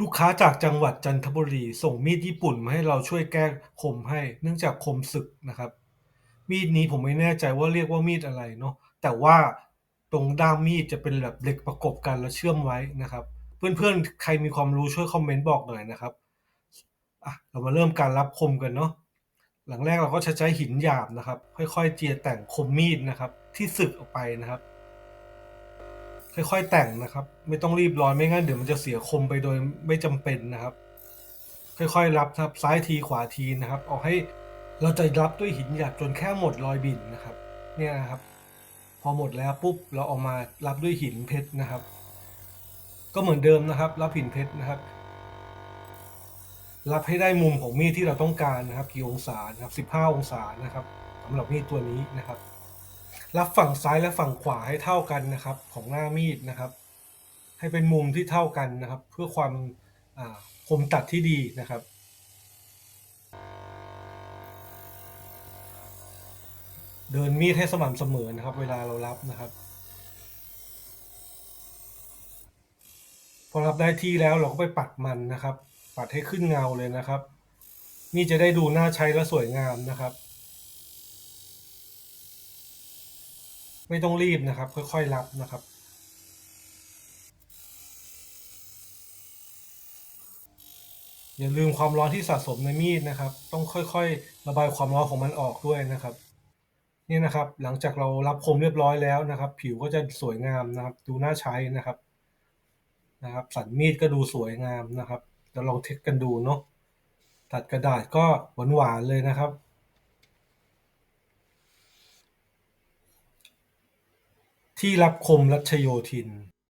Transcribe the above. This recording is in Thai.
ลูกค้าจากจังหวัดจันทบุรี ส่งมีดญี่ปุ่นมาให้เราช่วยแก้คมให้ เนื่องจากคมสึกนะครับ มีดนี้ผมไม่แน่ใจว่าเรียกว่ามีดอะไรเนาะแต่ว่าตรงด้ามมีดจะเป็นแบบเหล็กประกบกันแล้วเชื่อมไว้นะครับ เพื่อนๆ ใครมีความรู้ช่วยคอมเมนต์บอกหน่อยนะครับอะเรามาเริ่มการรับคมกันเนาะหลังแรกเราก็จะใช้หินหยาบนะครับ ค่อยๆ เจียแต่งคมมีดนะครับ ที่สึกออกไปนะครับ ค่อยๆแต่งนะครับ ไม่ต้องรีบร้อนไม่งั้นเดี๋ยวมันจะเสียคมไปโดยไม่จำเป็นนะครับ ค่อยๆรับครับซ้ายทีขวาทีนะครับเอาให้เราจะรับด้วยหินหยาบจนแค่หมดรอยบินนะครับ เนี่ยนะครับ พอหมดแล้วปุ๊บเราเอามารับด้วยหินเพชรนะครับ ก็เหมือนเดิมนะครับ รับหินเพชรนะครับ รับให้ได้มุมของมีดที่เราต้องการนะครับกี่องศานะครับ15 องศานะครับสำหรับมีดตัวนี้นะครับ รับฝั่งซ้ายและฝั่งขวาให้เท่ากันนะครับ ของหน้ามีดนะครับ ให้เป็นมุมที่เท่ากันนะครับ เพื่อความคมตัดที่ดีนะครับ เดินมีดให้สม่ำเสมอนะครับ เวลาเรารับนะครับ พอรับได้ที่แล้วเราก็ไปปัดมันนะครับ ปัดให้ขึ้นเงาเลยนะครับ นี่จะได้ดูน่าใช้และสวยงามนะครับ ไม่ต้องรีบนะครับ ค่อยๆรับนะครับ อย่าลืมความร้อนที่สะสมในมีดนะครับ ต้องค่อยๆ ระบายความร้อนของมันออกด้วยนะครับนี่นะครับ หลังจากเรารับคมเรียบร้อยแล้วนะครับ ผิวก็จะสวยงามนะครับ ดูน่าใช้นะครับนะครับ สันมีดก็ดูสวยงามนะครับเดี๋ยวลองเทสกันดูเนาะตัดกระดาษก็หวานๆเลยนะครับ ที่รับคมรัชโยธิน